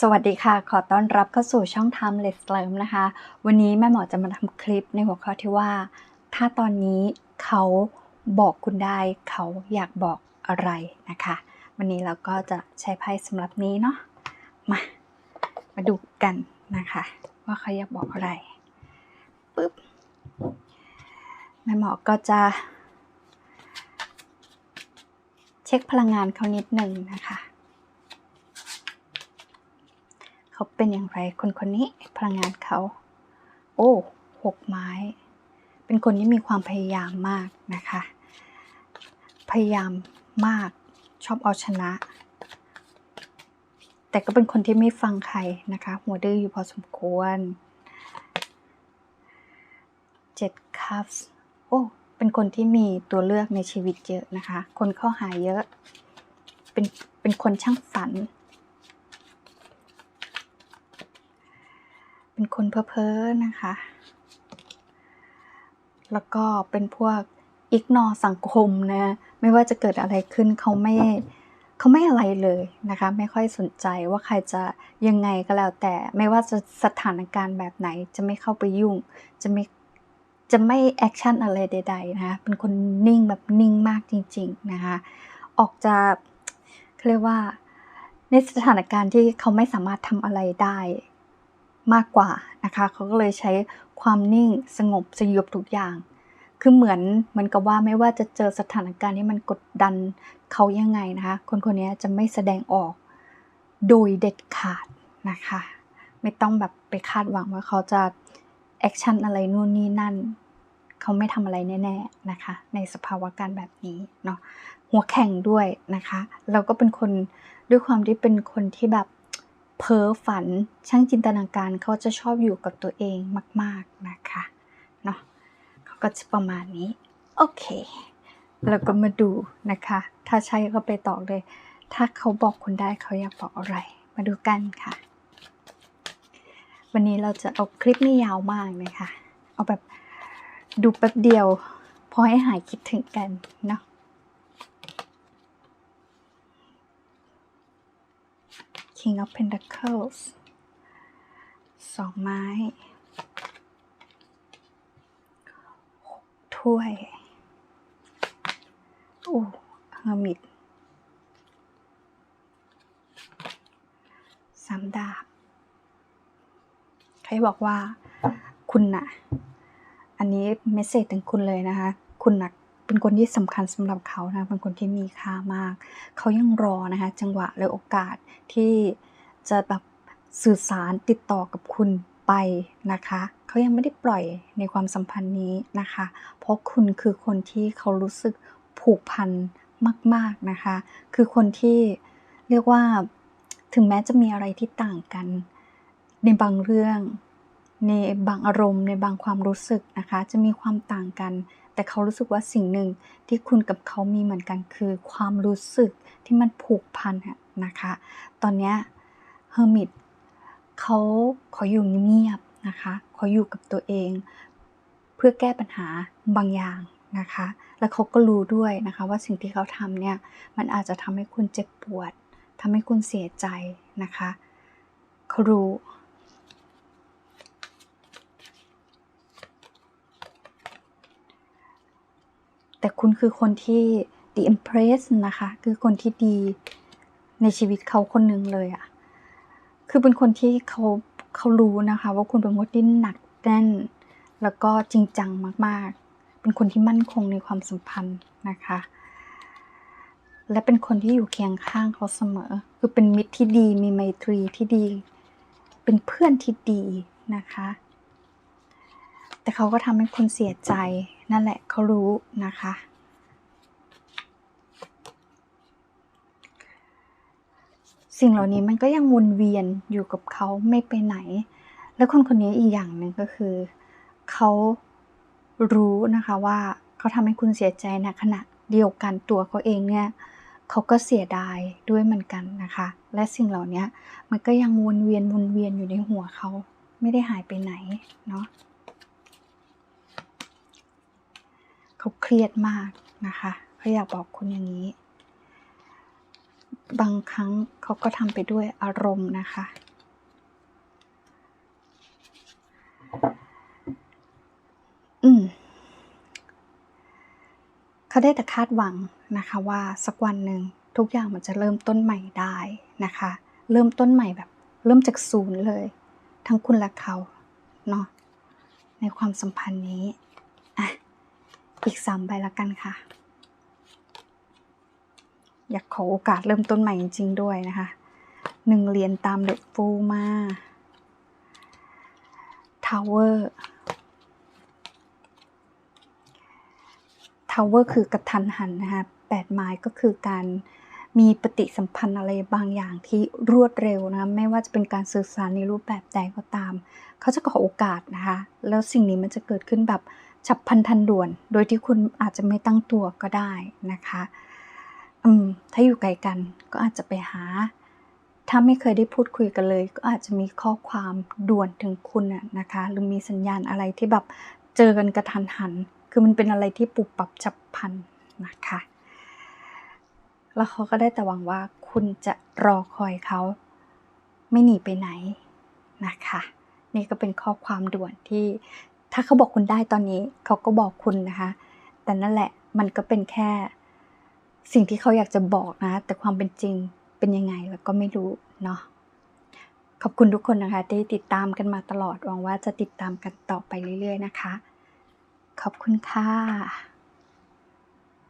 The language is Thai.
สวัสดีค่ะ ขอต้อนรับเข้าสู่ช่อง Timeless l e m นะคะ วันนี้แม่หมอจะมาทำคลิปในหัวข้อที่ว่า ถ้าตอนนี้เขาบอกคุณได้เขาอยากบอกอะไรนะคะ วันนี้เราก็จะใช้ไพ่สำหรับนี้เนาะ มา มาดูกันนะคะ ว่าเขาอยากบอกอะไรปึ๊บแม่หมอก็จะ เช็คพลังงานเขานิดหนึ่งนะคะ เขาเป็นอย่างไรคนคนนี้พลังงานเขา โอ้หกไม้ เป็นคนที่มีความพยายามมากนะคะ พยายามมากชอบเอาชนะ แต่ก็เป็นคนที่ไม่ฟังใครนะคะ หัวดื้ออยู่พอสมควรเจ็ดคัพส์โอ้เป็นคนที่มีตัวเลือกในชีวิตเยอะนะคะ คนเข้าหาเยอะ เป็นเป็นคนช่างฝัน เป็นคนเพ้อเพ้อนะคะ แล้วก็เป็นพวกอิกนอสังคมนะ ไม่ว่าจะเกิดอะไรขึ้นเขาไม่เขาไม่อะไรเลยนะคะ ไม่ค่อยสนใจว่าใครจะยังไงก็แล้วแต่ ไม่ว่าจะสถานการณ์แบบไหนจะไม่เข้าไปยุ่ง จะไม่จะไม่แอคชั่นอะไรใด ๆ นะคะเป็นคนนิ่งแบบนิ่งมากจริง ๆ นะคะ ออกจะเขาเรียกว่าในสถานการณ์ที่เขาไม่สามารถทำอะไรได้ มากกว่านะคะเขาก็เลยใช้ความนิ่งสงบสยบทุกอย่าง คือเหมือนเหมือนกับว่าไม่ว่าจะเจอสถานการณ์ที่มันกดดันเขายังไงนะคะคนคนนี้จะไม่แสดงออกโดยเด็ดขาดนะคะ ไม่ต้องแบบไปคาดหวังว่าเขาจะแอคชั่นอะไรนู่นนี่นั่นเขาไม่ทำอะไรแน่ๆนะคะ ในสภาวะการแบบนี้เนาะหัวแข็งด้วยนะคะ เราก็เป็นคนด้วยความที่เป็นคนที่แบบ เพ้อฝันช่างจินตนาการเขาจะชอบอยู่กับตัวเองมาก ๆนะคะเนาะเขาก็จะประมาณนี้ โอเค แล้วก็มาดูนะคะ ถ้าใช่ก็ไปต่อเลย ถ้าเขาบอกคุณได้เขาอยากบอกอะไร มาดูกันค่ะ วันนี้เราจะเอาคลิปไม่ยาวมากนะคะเอาแบบดูแป๊บเดียว พอให้หายคิดถึงกันเนาะ King of Pentacles สองไม้หกถ้วยโอ้เฮอร์มิตสามดาบ ใครบอกว่าคุณน่ะ อันนี้เมสเซจถึงคุณเลยนะคะ คุณน่ะ เป็นคนที่สำคัญสำหรับเขานะเป็นคนที่มีค่ามาก เขายังรอนะคะ จังหวะและโอกาสที่จะแบบสื่อสารติดต่อกับคุณไปนะคะ เขายังไม่ได้ปล่อยในความสัมพันธ์นี้นะคะ เพราะคุณคือคนที่เขารู้สึกผูกพันมาก ๆนะคะ คือคนที่เรียกว่าถึงแม้จะมีอะไรที่ต่างกัน ในบางเรื่อง ในบางอารมณ์ในบางความรู้สึกนะคะ จะมีความต่างกัน แต่เขารู้สึกว่าสิ่งหนึ่งที่คุณกับเขามีเหมือนกันคือ ความรู้สึกที่มันผูกพันนะคะ ตอนนี้เฮอร์มิตเขาขออยู่เงียบนะคะขออยู่กับตัวเอง เพื่อแก้ปัญหาบางอย่างนะคะ แล้วเขาก็รู้ด้วยนะคะว่าสิ่งที่เขาทำเนี่ยมันอาจจะทำให้คุณเจ็บปวดทำให้คุณเสียใจนะคะเขารู้ แต่คุณคือคนที่ the impress นะคะ คือคนที่ดีในชีวิตเขาคนหนึ่งเลยอะคือเป็นคนที่เขาเขารู้นะคะ ว่าคุณเป็นคนที่หนักแน่น แล้วก็จริงจังมากๆ เป็นคนที่มั่นคงในความสัมพันธ์นะคะ และเป็นคนที่อยู่เคียงข้างเขาเสมอ คือเป็นมิตรที่ดีมีไมตรีที่ดี เป็นเพื่อนที่ดีนะคะ แต่เขาก็ทำให้คุณเสียใจนั่นแหละเขารู้นะคะ สิ่งเหล่านี้มันก็ยังวนเวียนอยู่กับเขาไม่ไปไหน แล้วคนคนนี้อีกอย่างหนึ่งก็คือเขารู้นะคะว่าเขาทำให้คุณเสียใจนะขณะเดียวกันตัวเขาเองเนี่ยเขาก็เสียดายด้วยเหมือนกันนะคะ และสิ่งเหล่านี้มันก็ยังวนเวียนวนเวียนอยู่ในหัวเขาไม่ได้หายไปไหนเนาะ เขาเครียดมากนะคะเขาอยากบอกคุณอย่างนี้ บางครั้งเขาก็ทำไปด้วยอารมณ์นะคะ อืมเขาได้แต่คาดหวังนะคะว่าสักวันหนึ่งทุกอย่างมันจะเริ่มต้นใหม่ได้นะคะ เริ่มต้นใหม่แบบ เริ่มจากศูนย์เลย ทั้งคุณและเขาเนาะในความสัมพันธ์นี้ อีกสามใบละกันค่ะ อยากขอโอกาสเริ่มต้นใหม่จริง ๆ ด้วยนะคะหนึ่งเหรียญตามเดอะฟูมาทาวเวอร์ทาวเวอร์คือกระทันหันนะคะแปดไม้ก็คือการมีปฏิสัมพันธ์อะไรบางอย่างที่รวดเร็วนะไม่ว่าจะเป็นการสื่อสารในรูปแบบใดก็ตาม เขาจะขอโอกาสนะคะ แล้วสิ่งนี้มันจะเกิดขึ้นแบบ ฉับพลันทันด่วน โดยที่คุณอาจจะไม่ตั้งตัวก็ได้นะคะอืมถ้าอยู่ไกลกันก็อาจจะไปหา ถ้าไม่เคยได้พูดคุยกันเลย ก็อาจจะมีข้อความด่วนถึงคุณน่ะนะคะ หรือมีสัญญาณอะไรที่แบบเจอกันกระทันหัน คือมันเป็นอะไรที่ปุบปับฉับพลันนะคะ แล้วเขาก็ได้แต่หวังว่าคุณจะรอคอยเขาไม่หนีไปไหนนะคะ นี่ก็เป็นข้อความด่วนที่ ถ้าเขาบอกคุณได้ตอนนี้เขาก็บอกคุณนะคะ แต่นั่นแหละมันก็เป็นแค่ สิ่งที่เขาอยากจะบอกนะ แต่ความเป็นจริงเป็นยังไงแล้วก็ไม่รู้เนาะขอบคุณทุกคนนะคะ ที่ติดตามกันมาตลอดหวังว่าจะติดตามกันต่อไปเรื่อย ๆ นะคะ ขอบคุณค่ะ